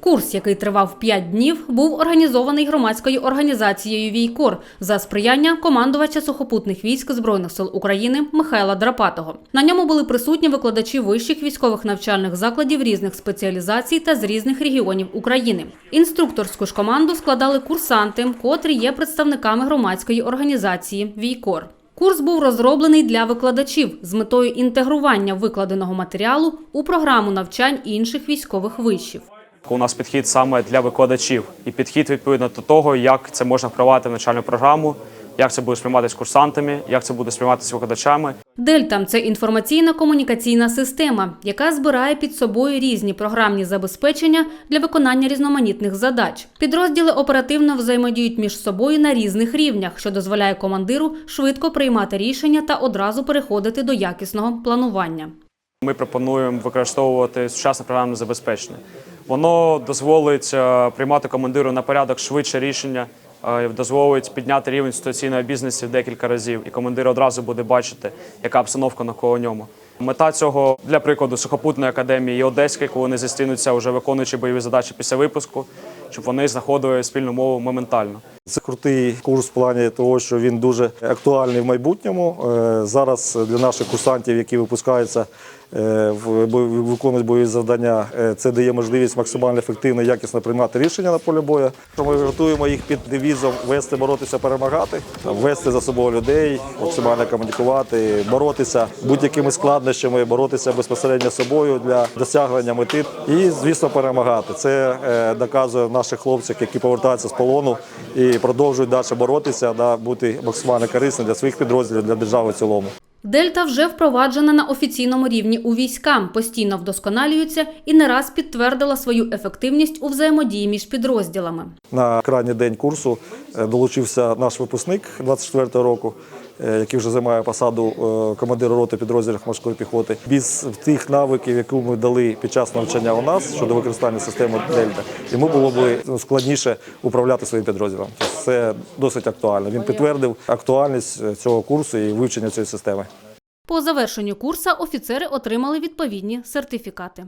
Курс, який тривав 5 днів, був організований громадською організацією Війкор за сприяння командувача сухопутних військ Збройних сил України Михайла Драпатого. На ньому були присутні викладачі вищих військових навчальних закладів різних спеціалізацій та з різних регіонів України. Інструкторську ж команду складали курсанти, котрі є представниками громадської організації Війкор. Курс був розроблений для викладачів з метою інтегрування викладеного матеріалу у програму навчань інших військових вишів. У нас підхід саме для викладачів, і підхід відповідно до того, як це можна впровадити в навчальну програму, як це буде сприйматися курсантами, як це буде сприйматися викладачами. Дельтам це інформаційна комунікаційна система, яка збирає під собою різні програмні забезпечення для виконання різноманітних задач. Підрозділи оперативно взаємодіють між собою на різних рівнях, що дозволяє командиру швидко приймати рішення та одразу переходити до якісного планування. Ми пропонуємо використовувати сучасне програмне забезпечення. Воно дозволить е, приймати командиру на порядок швидше рішення, е, дозволить підняти рівень ситуаційної бізнесу декілька разів, і командир одразу буде бачити, яка обстановка навколо ньому. Мета цього для прикладу сухопутної академії і Одеської, коли вони зустрінуться вже виконуючи бойові задачі після випуску, щоб вони знаходили спільну мову моментально. Це крутий курс в плані того, що він дуже актуальний в майбутньому. Е, Зараз для наших курсантів, які випускаються, е, в- виконують бойові завдання, е, це дає можливість максимально ефективно і якісно приймати рішення на полі бою. Ми готуємо їх під девізом вести, боротися, перемагати, вести за собою людей, максимально комунікувати, боротися будь-якими складнощами, боротися безпосередньо з собою для досягнення мети і, звісно, перемагати. Це доказує наших хлопців, які повертаються з полону і продовжують далі боротися, да, бути максимально корисними для своїх підрозділів, для держави в цілому. Дельта вже впроваджена на офіційному рівні у військам, постійно вдосконалюється і не раз підтвердила свою ефективність у взаємодії між підрозділами. На крайній день курсу е, долучився наш випускник 24-го року, який вже займає посаду е, командира роти підрозділів морської піхоти. Без тих навиків, які ми дали під час навчання у нас щодо використання системи Дельта, йому було б ну, складніше управляти своїм підрозділом. Тобто Це досить актуально. Він підтвердив актуальність е, цього курсу і вивчення цієї системи. По завершенню курса офіцери отримали відповідні сертифікати.